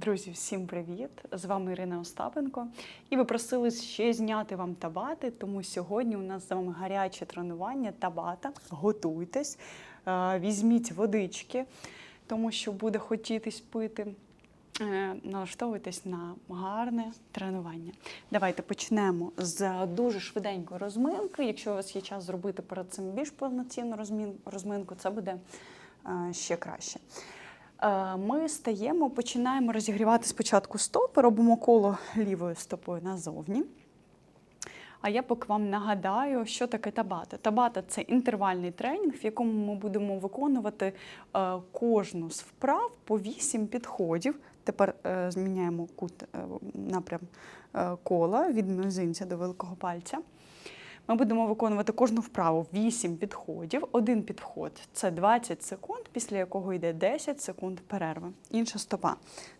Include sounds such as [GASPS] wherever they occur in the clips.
Друзі, всім привіт! З вами Ірина Остапенко. І ви просили ще зняти вам табати, тому сьогодні у нас з вами гаряче тренування табата. Готуйтесь, е, візьміть водички, тому що буде хотітись пити. Е, Налаштовуйтесь на гарне тренування. Давайте почнемо з дуже швиденької розминки. Якщо у вас є час зробити перед цим більш повноцінну розминку, це буде е, ще краще. Е, Ми стаємо, починаємо розігрівати спочатку стопи, робимо коло лівою стопою назовні. А я поки вам нагадаю, що таке табата. Табата це інтервальний тренінг, в якому ми будемо виконувати е, кожну з вправ по 8 підходів. Тепер е, зміняємо кут напрям кола від мізинця до великого пальця. Ми будемо виконувати кожну вправу 8 підходів. Один підход це 20 секунд, після якого йде 10 секунд перерви. Інша стопа.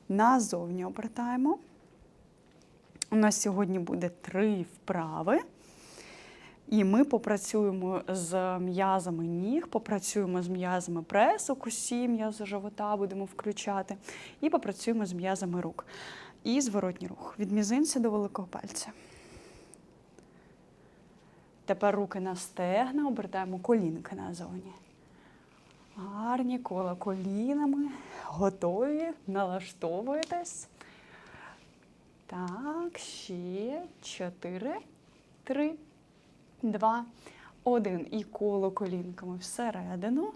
Назовні обертаємо. У нас сьогодні буде три вправи. І ми попрацюємо з м'язами ніг, попрацюємо з м'язами пресу, косі, м'язи живота будемо включати, і попрацюємо з м'язами рук. І зворотній рух від мізинця до великого пальця. Тепер руки на стегна, обертаємо колінки назовні. Гарні кола колінами. Готові, налаштовуєтесь. Так, ще чотири, три, два, один. І коло колінками всередину.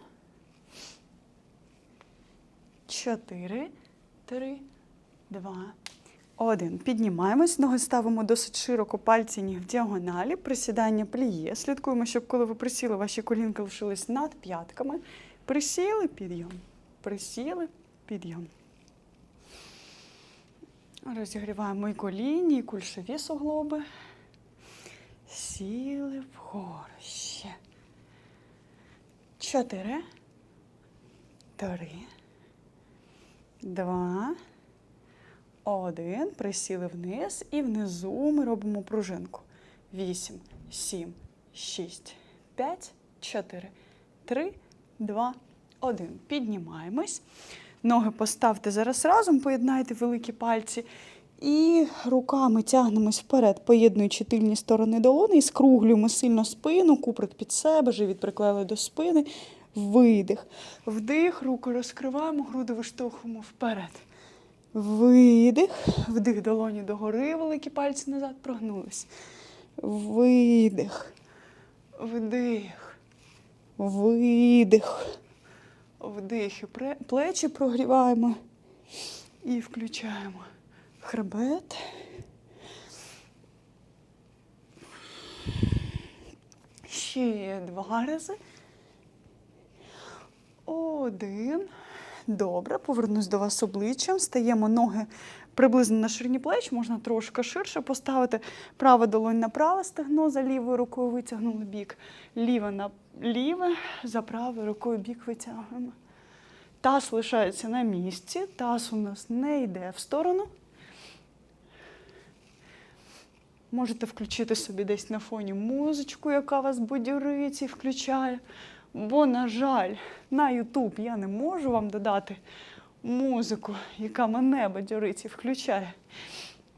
Чотири, три, два, один. Піднімаємось, ноги ставимо досить широко, пальці ніг в діагоналі, присідання пліє. Слідкуємо, щоб коли ви присіли, ваші колінки лишились над п'ятками. Присіли, підйом. Присіли, підйом. Розігріваємо і колінні, і кульшові суглоби. Сіли вгору ще. Чотири. Три. Два. Один. Присіли вниз. І внизу ми робимо пружинку. Вісім, сім, шість, п'ять, чотири, три, два, один. Піднімаємось. Ноги поставте зараз разом, поєднайте великі пальці. І руками тягнемось вперед, поєднуючи тильні сторони долони і скруглюємо сильно спину, куприк під себе, живіт приклеїли до спини. Видих. Вдих, руку розкриваємо, груди виштовхуємо вперед. Видих, вдих долоні догори, великі пальці назад прогнулись. Видих, вдих, видих. Вдих плечі прогріваємо і включаємо хребет. Ще два рази. Один. Добре, повернусь до вас обличчям. Стаємо ноги приблизно на ширині плеч, можна трошки ширше поставити. Права долонь на праве стегно, за лівою рукою витягнули бік. Ліве на ліве, за правою рукою бік витягуємо. Таз лишається на місці, таз у нас не йде в сторону. Можете включити собі десь на фоні музичку, яка вас будюрить і включає. Бо, на жаль, на YouTube я не можу вам додати музику, яка мене бадьорить включає.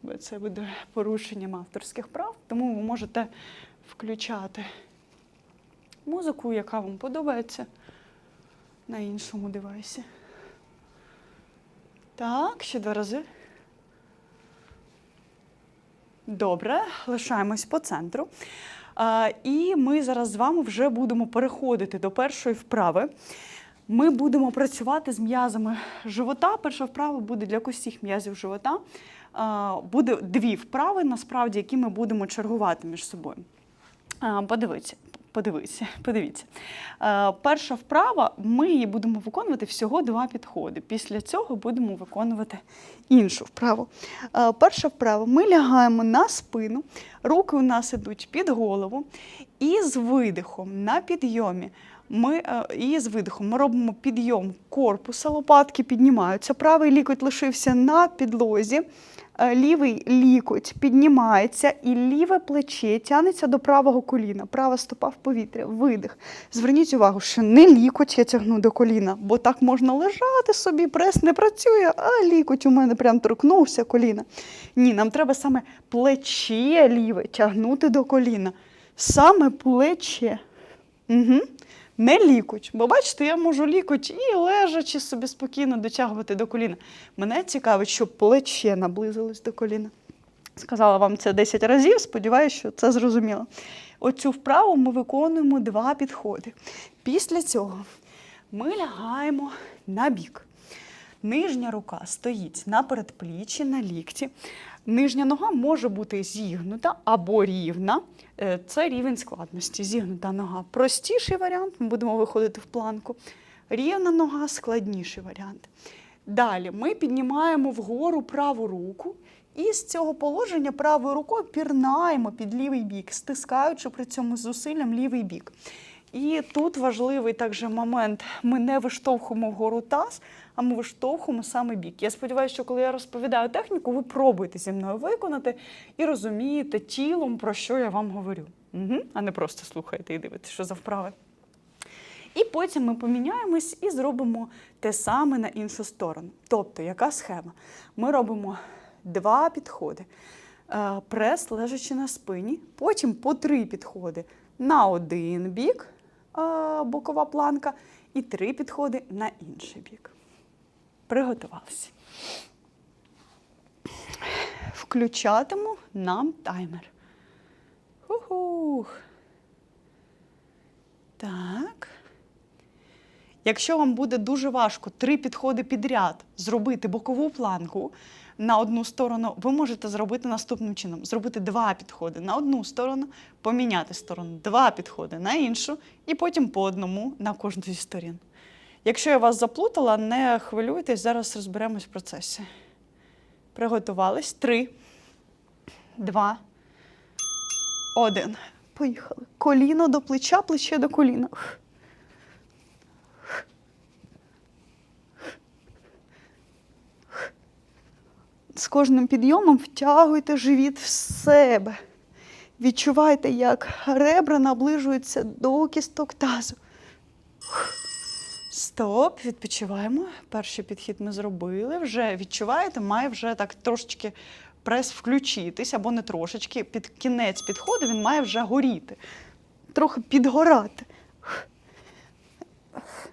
Бо це буде порушенням авторських прав, тому ви можете включати музику, яка вам подобається на іншому девайсі. Так, ще два рази. Добре, лишаємось по центру. І ми зараз з вами вже будемо переходити до першої вправи. Ми будемо працювати з м'язами живота. Перша вправа буде для костіх м'язів живота. Буде дві вправи, насправді, які ми будемо чергувати між собою. Подивіться, подивіться, подивіться. Е, Перша вправа, ми її будемо виконувати всього два підходи. Після цього будемо виконувати іншу вправу. Е, Перша вправа, ми лягаємо на спину, руки у нас ідуть під голову, і з видихом на підйомі Ми е, і з видихом ми робимо підйом корпуса, лопатки піднімаються. Правий лікоть лишився на підлозі. е, Лівий лікоть піднімається і ліве плече тягнеться до правого коліна. Права стопа в повітря. Видих. Зверніть увагу, що не лікоть я тягну до коліна, бо так можна лежати собі, прес не працює, а лікоть у мене прям торкнувся коліна. Ні, нам треба саме плече ліве тягнути до коліна. Саме плече. Угу. Не лікоть. Бо бачите, я можу лікоть і лежачи собі спокійно дотягувати до коліна. Мене цікавить, щоб плече наблизилось до коліна. Сказала вам це 10 разів, сподіваюся, що це зрозуміло. Оцю вправу ми виконуємо два підходи. Після цього ми лягаємо на бік. Нижня рука стоїть на передпліччі, на лікті. Нижня нога може бути зігнута або рівна. Е, Це рівень складності. Зігнута нога простіший варіант. Ми будемо виходити в планку. Рівна нога складніший варіант. Далі ми піднімаємо вгору праву руку і з цього положення правою рукою пірнаємо під лівий бік, стискаючи при цьому зусиллям лівий бік. І тут важливий також момент: ми не виштовхуємо вгору таз, а ми виштовхуємо саме бік. Я сподіваюся, що коли я розповідаю техніку, ви пробуєте зі мною виконати і розумієте тілом, про що я вам говорю. Угу. А не просто слухаєте і дивитесь, що за вправи. І потім ми поміняємось і зробимо те саме на іншу сторону. Тобто, яка схема? Ми робимо два підходи. Е, Прес лежачи на спині, потім по три підходи на один бік, е, бокова планка, і три підходи на інший бік. Приготувалися. Включатиму нам таймер. Ху-хух. Так. Якщо вам буде дуже важко три підходи підряд зробити бокову планку на одну сторону, ви можете зробити наступним чином: зробити два підходи на одну сторону, поміняти сторону, два підходи на іншу, і потім по одному на кожну зі сторін. Якщо я вас заплутала, не хвилюйтесь, зараз розберемось в процесі. Приготувались. Три, два, один. Поїхали. Коліно до плеча, плече до коліна. З кожним підйомом втягуйте живіт в себе. Відчувайте, як ребра наближуються до кісток тазу. Стоп, відпочиваємо. Перший підхід ми зробили. Вже відчуваєте, має вже так трошечки прес включитись, або не трошечки. Під кінець підходу він має вже горіти, трохи підгорати.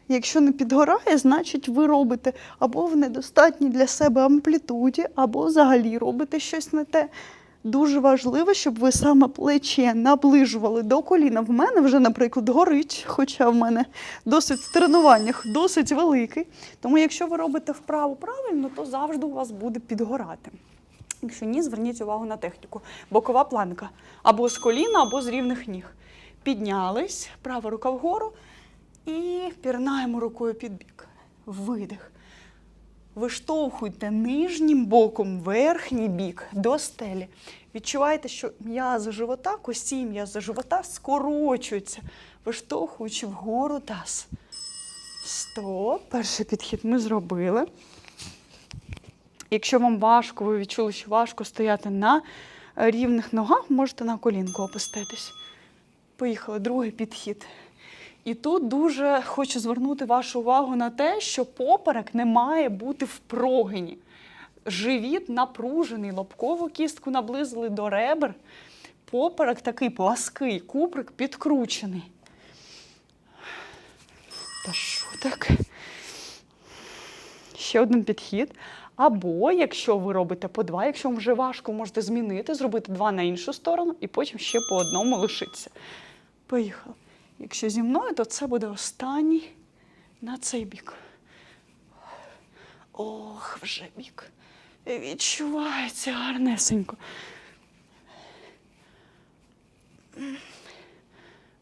Якщо не підгорає, значить ви робите або в недостатній для себе амплітуді, або взагалі робите щось не те. Дуже важливо, щоб ви саме плече наближували до коліна. В мене вже, наприклад, горить, хоча в мене досить в тренуваннях досить великий. Тому якщо ви робите вправу правильно, то завжди у вас буде підгорати. Якщо ні, зверніть увагу на техніку. Бокова планка або з коліна, або з рівних ніг. Піднялись, права рука вгору і пірнаємо рукою під бік. Видих. Виштовхуйте нижнім боком верхній бік до стелі. Відчуваєте, що м'язи живота, кості м'язи живота скорочуються, виштовхуючи вгору таз. Стоп. Перший підхід ми зробили. Якщо вам важко, ви відчули, що важко стояти на рівних ногах, можете на колінку опуститись. Поїхали, другий підхід. І тут дуже хочу звернути вашу увагу на те, що поперек не має бути в прогині. Живіт напружений, лобкову кістку наблизили до ребер. Поперек такий плаский, куприк підкручений. Та що так? Ще один підхід. Або, якщо ви робите по два, якщо вам вже важко, можете змінити, зробити два на іншу сторону і потім ще по одному лишитися. Поїхали. Якщо зі мною, то це буде останній на цей бік. Ох, вже бік. Відчувається гарнесенько.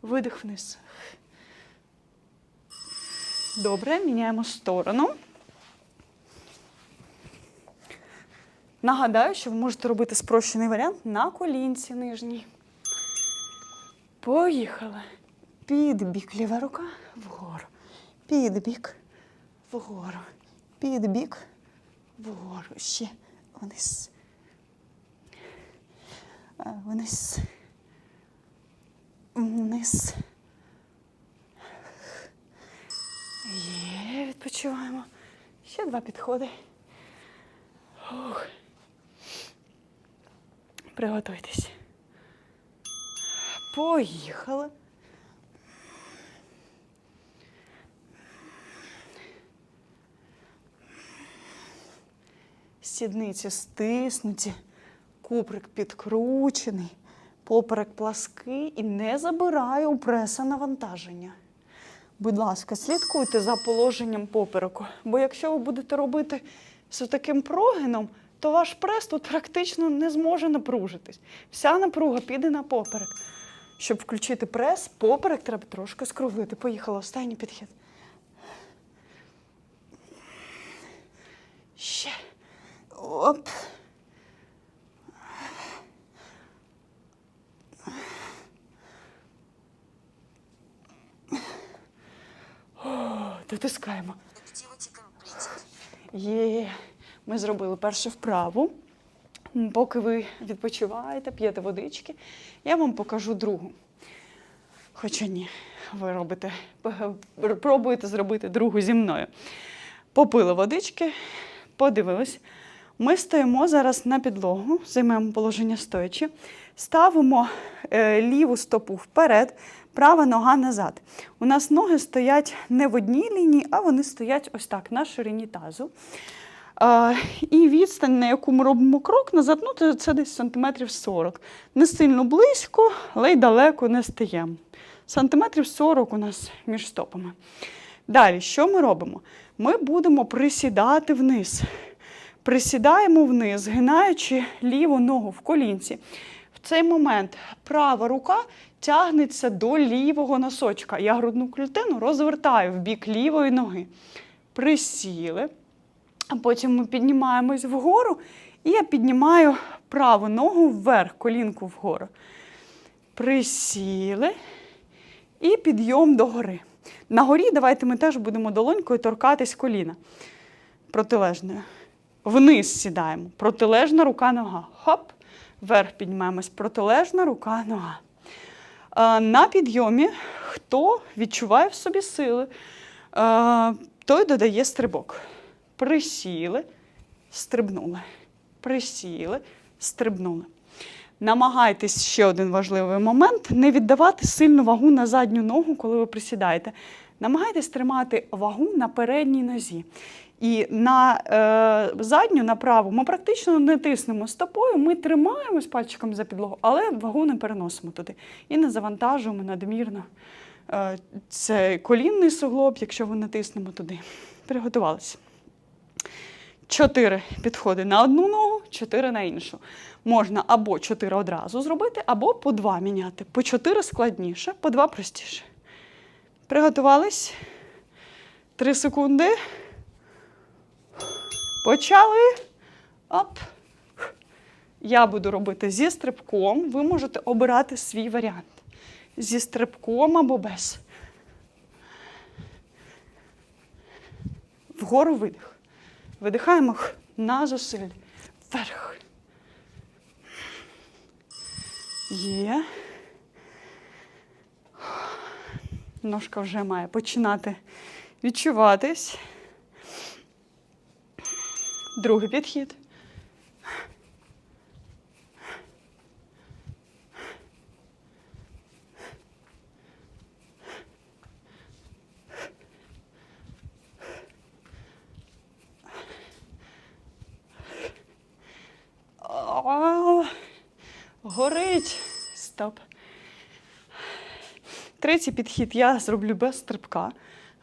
Видих вниз. Добре, міняємо сторону. Нагадаю, що ви можете робити спрощений варіант на колінці нижній. Поїхали. Підбік, ліва рука вгору. Підбік, вгору. Підбік, вгору. Ще вниз. Вниз. Вниз. Є, відпочиваємо. Ще два підходи. Ух. Приготуйтесь. Поїхали. Сідниці стиснуті, куприк підкручений, поперек плаский і не забирає у преса навантаження. Будь ласка, слідкуйте за положенням попереку, бо якщо ви будете робити з таким прогином, то ваш прес тут практично не зможе напружитись. Вся напруга піде на поперек. Щоб включити прес, поперек треба трошки скруглити. Поїхали, останній підхід. Ще. Оп. О, [GASPS] дотискаємо. Є. Ми зробили першу вправу. Поки ви відпочиваєте, п'єте водички, я вам покажу другу. Хоча ні, ви робите, пробуєте зробити другу зі мною. Попили водички, подивились. Ми стоїмо зараз на підлогу, займемо положення стоячи, ставимо е, ліву стопу вперед, права нога назад. У нас ноги стоять не в одній лінії, а вони стоять ось так на ширині тазу. А, і відстань, на яку ми робимо крок назад, ну, це десь сантиметрів 40. Не сильно близько, але й далеко не стаємо. Сантиметрів 40 у нас між стопами. Далі, що ми робимо? Ми будемо присідати вниз. Присідаємо вниз, згинаючи ліву ногу в колінці. В цей момент права рука тягнеться до лівого носочка. Я грудну клітину розвертаю в бік лівої ноги. Присіли. А потім ми піднімаємось вгору, і я піднімаю праву ногу вверх, колінку вгору. Присіли і підйом догори. На горі давайте ми теж будемо долонькою торкатись коліна протилежною. Вниз сідаємо. Протилежна рука нога. Хоп. Вверх піднімаємось. Протилежна рука нога. Е, На підйомі, хто відчуває в собі сили, е, той додає стрибок. Присіли, стрибнули. Присіли, стрибнули. Намагайтесь ще один важливий момент: не віддавати сильну вагу на задню ногу, коли ви присідаєте. Намагайтесь тримати вагу на передній нозі. І на е, задню, на праву, ми практично не тиснемо стопою, ми тримаємось пальчиком за підлогу, але вагу не переносимо туди. І не завантажуємо надмірно е, це колінний суглоб, якщо ви натиснемо туди. Приготувалися. Чотири підходи на одну ногу, чотири на іншу. Можна або чотири одразу зробити, або по два міняти. По чотири складніше, по два простіше. Приготувались. Три секунди. Почали. Оп. Я буду робити зі стрибком. Ви можете обирати свій варіант. Зі стрибком або без. Вгору видих. Видихаємо на зусиль. Вверх. Є. Ножка вже має починати відчуватись. Другий підхід. Горить. Стоп. Третій підхід я зроблю без стрибка.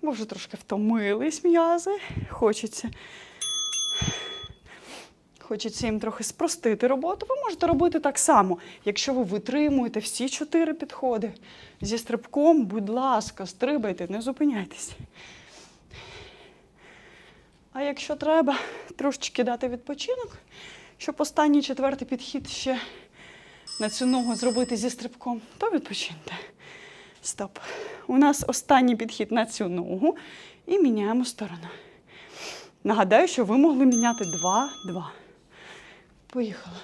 Бо вже трошки втомились м'язи. Хочеться. Хочеться їм трохи спростити роботу. Ви можете робити так само. Якщо ви витримуєте всі чотири підходи зі стрибком, будь ласка, стрибайте, не зупиняйтесь. А якщо треба трошечки дати відпочинок, щоб останній четвертий підхід ще на цю ногу зробити зі стрибком, то відпочиньте. Стоп. У нас останній підхід на цю ногу і міняємо сторону. Нагадаю, що ви могли міняти 2-2. Поїхали.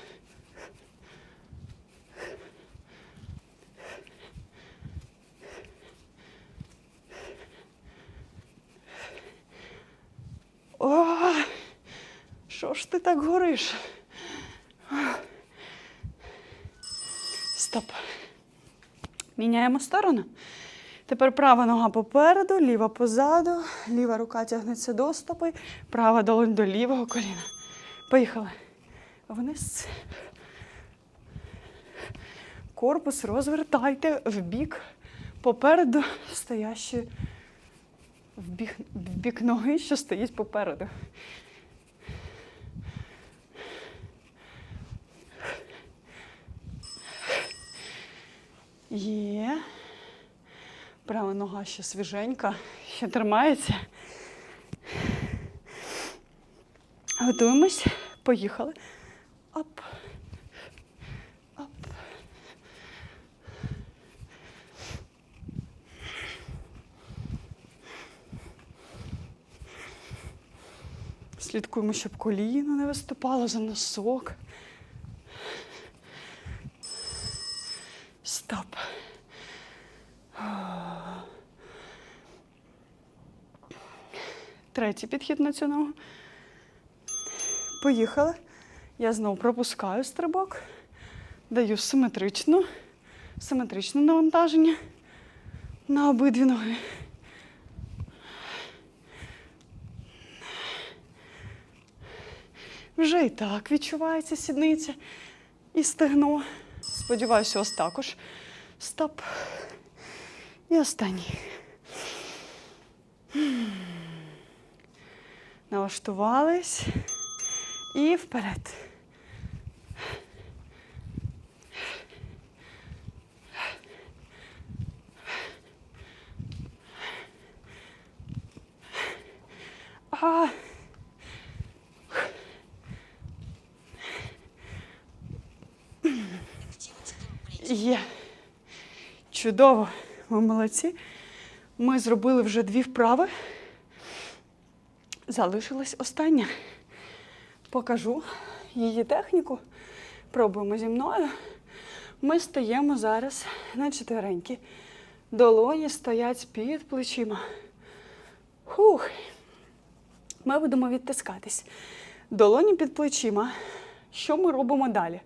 О, що ж ти так гориш? Стоп. Міняємо сторону. Тепер права нога попереду, ліва позаду, ліва рука тягнеться до стопи, права долонь до лівого коліна. Поїхали. Вниз. Корпус розвертайте в бік попереду стоящої в бік, в бік ноги, що стоїть попереду. Є. Права нога ще свіженька, ще тримається. Готуємось. Поїхали. Оп. Оп. Слідкуємо, щоб коліно не виступало за носок. Стоп. Третій підхід на цю ногу. Поїхали. Я знову пропускаю стрибок, даю симетричну, симетричне навантаження на обидві ноги. Вже і так відчувається сідниця і стегно. Сподіваюся, ось також. Стоп. І останній. Налаштувались. І вперед. А. Є. Чудово. Ви молодці. Ми зробили вже дві вправи. Залишилась остання. Покажу її техніку. Пробуємо зі мною. Ми стаємо зараз на чотиренькі. Долоні стоять під плечима. Хух. Ми будемо відтискатись. Долоні під плечима. Що ми робимо далі?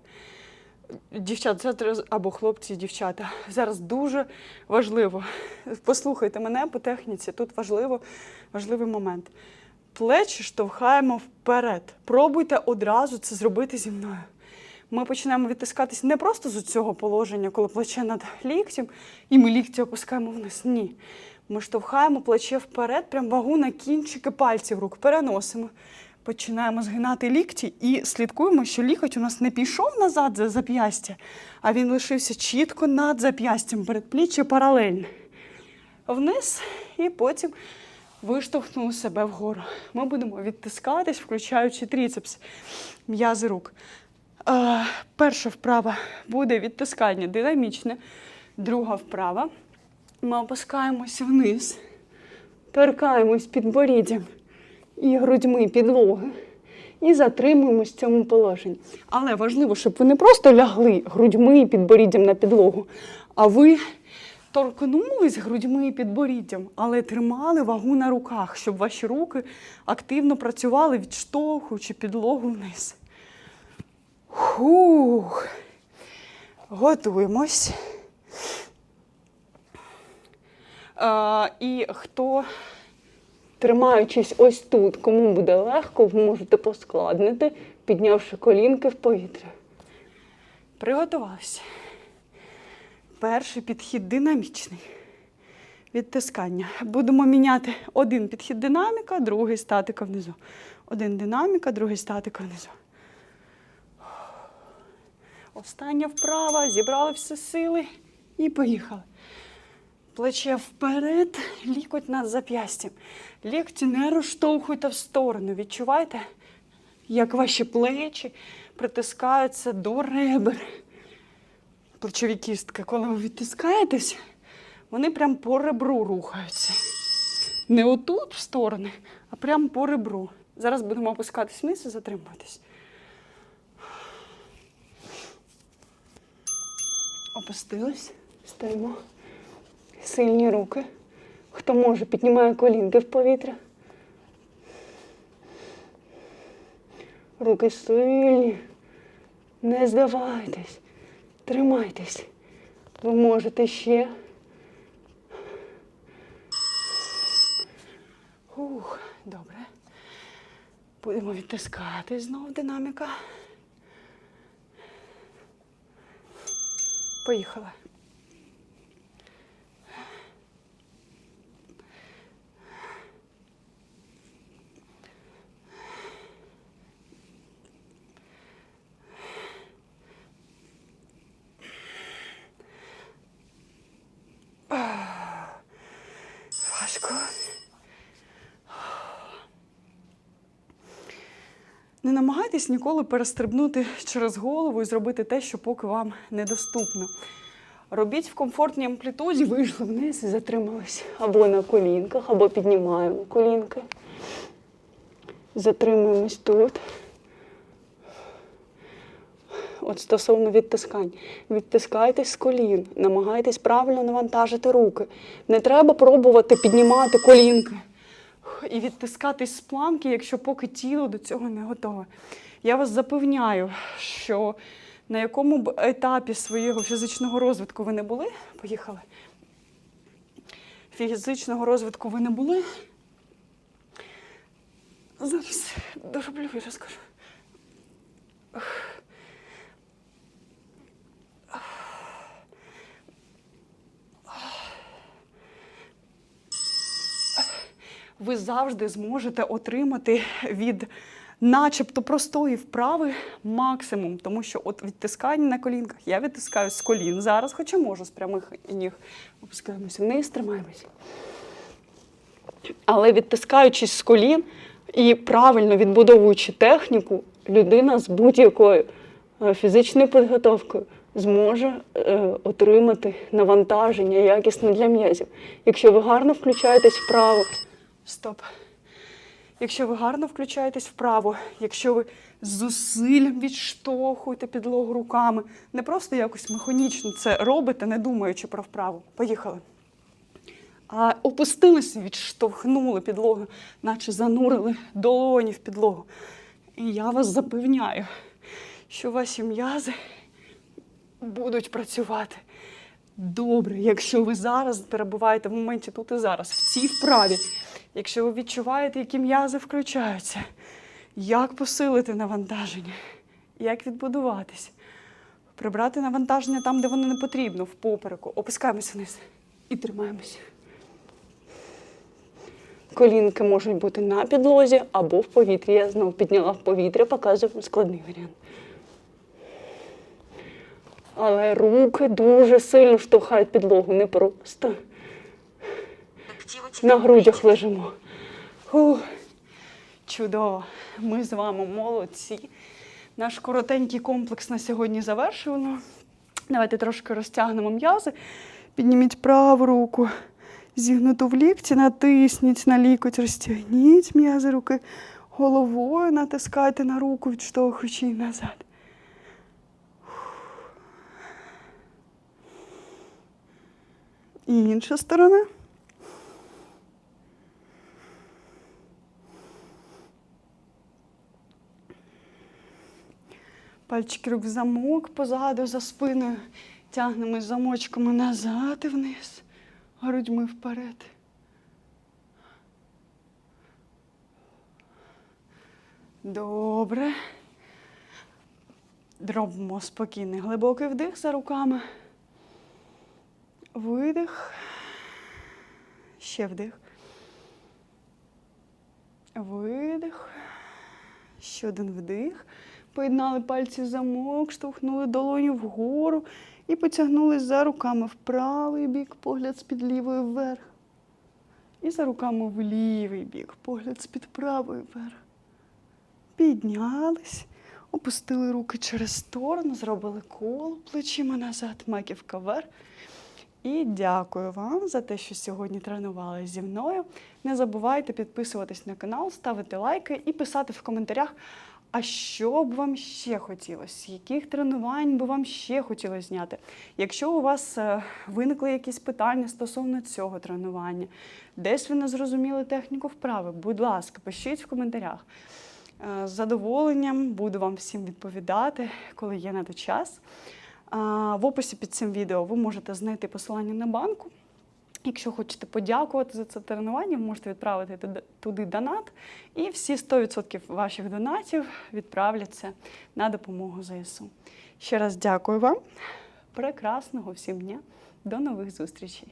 Дівчат, це або хлопці, дівчата. Зараз дуже важливо. Послухайте мене по техніці. Тут важливо, важливий момент. Плечі штовхаємо вперед. Пробуйте одразу це зробити зі мною. Ми починаємо відтискатись не просто з цього положення, коли плече над ліктем, і ми лікті опускаємо вниз. Ні. Ми штовхаємо плече вперед, прям вагу на кінчики пальців рук переносимо. Починаємо згинати лікті і слідкуємо, що лікоть у нас не пішов назад за зап'ястя, а він лишився чітко над зап'ястям, передпліччя паралельно. Вниз і потім виштовхнули себе вгору. Ми будемо відтискатись, включаючи тріцепс, м'язи рук. Е, перша вправа буде відтискання динамічне, друга вправа. Ми опускаємось вниз, торкаємось підборіддям і грудьми підлоги. І затримуємось в цьому положенні. Але важливо, щоб ви не просто лягли грудьми і підборіддям на підлогу, а ви торкнулись грудьми і підборіддям, але тримали вагу на руках, щоб ваші руки активно працювали, відштовхуючи підлогу вниз. Хух. Готуємось. А, і хто, тримаючись ось тут, кому буде легко, ви можете поскладнити, піднявши колінки в повітря. Приготувалися. Перший підхід динамічний. Відтискання. Будемо міняти один підхід динаміка, другий статика внизу. Один динаміка, другий статика внизу. Остання вправа, зібрали всі сили і поїхали. Плече вперед, лікоть над зап'ястям. Лікті не розштовхуйте в сторону. Відчувайте, як ваші плечі притискаються до ребер. Плечові кістки, коли ви відтискаєтесь, вони прям по ребру рухаються. Не отут в сторони, а прям по ребру. Зараз будемо опускатись вниз і затримуватись. Опустились, стоїмо. Сильні руки. Хто може, піднімає колінки в повітря. Руки сильні. Не здавайтесь. Тримайтесь. Ви можете ще. Ух, добре. Будемо відтискати знову динаміка. Поїхали. Важко. Не намагайтесь ніколи перестрибнути через голову і зробити те, що поки вам недоступно. Робіть в комфортній амплітуді, вийшли вниз і затримались. Або на колінках, або піднімаємо колінки. Затримуємось тут. От стосовно відтискань. Відтискайтесь з колін, намагайтесь правильно навантажити руки. Не треба пробувати піднімати колінки і відтискатись з планки, якщо поки тіло до цього не готове. Я вас запевняю, що на якому б етапі свого фізичного розвитку ви не були, поїхали. Фізичного розвитку ви не були. Зараз дороблю і розкажу. Ви завжди зможете отримати від начебто простої вправи максимум, тому що от відтискання на колінках я відтискаю з колін зараз, хоча можу з прямих ніг. Опускаємося вниз, тримаємося. Але відтискаючись з колін і правильно відбудовуючи техніку, людина з будь-якою е, фізичною підготовкою зможе е, отримати навантаження якісне для м'язів. Якщо ви гарно включаєтесь вправо, стоп. Якщо ви гарно включаєтесь вправо, якщо ви з зусиллям відштовхуєте підлогу руками, не просто якось механічно це робите, не думаючи про вправу. Поїхали. А опустилися, відштовхнули підлогу, наче занурили долоні в підлогу. І я вас запевняю, що ваші м'язи будуть працювати добре, якщо ви зараз перебуваєте в моменті тут і зараз, в цій вправі. Якщо ви відчуваєте, які м'язи включаються, як посилити навантаження, як відбудуватись, прибрати навантаження там, де воно не потрібно, в попереку, опускаємося вниз і тримаємося. Колінки можуть бути на підлозі або в повітрі. Я знову підняла в повітря, показую складний варіант. Але руки дуже сильно штовхають підлогу, не просто. На грудях лежимо. Фух. Чудово. Ми з вами молодці. Наш коротенький комплекс на сьогодні завершено. Давайте трошки розтягнемо м'язи. Підніміть праву руку, зігнуту в лікті, натисніть на лікоть, розтягніть м'язи руки. Головою натискайте на руку, відштовхуючи її назад. І інша сторона. Пальчики рук в замок позаду, за спиною. Тягнемо замочками назад і вниз, грудьми вперед. Добре. Робимо спокійний глибокий вдих за руками. Видих. Ще вдих. Видих. Ще один вдих. Поєднали пальці в замок, штовхнули долоню вгору і потягнули за руками в правий бік, погляд з-під лівої вверх. І за руками в лівий бік, погляд з-під правої вверх. Піднялись, опустили руки через сторону, зробили коло плечима назад, маківка вверх. І дякую вам за те, що сьогодні тренувалися зі мною. Не забувайте підписуватись на канал, ставити лайки і писати в коментарях, а що б вам ще хотілося, яких тренувань би вам ще хотілося зняти. Якщо у вас е, виникли якісь питання стосовно цього тренування, десь ви не зрозуміли техніку вправи, будь ласка, пишіть в коментарях. Е, З задоволенням буду вам всім відповідати, коли є на то час. В описі під цим відео ви можете знайти посилання на банку. Якщо хочете подякувати за це тренування, можете відправити туди- донат, і всі 100% ваших донатів відправляться на допомогу ЗСУ. Ще раз дякую вам. Прекрасного всім дня. До нових зустрічей!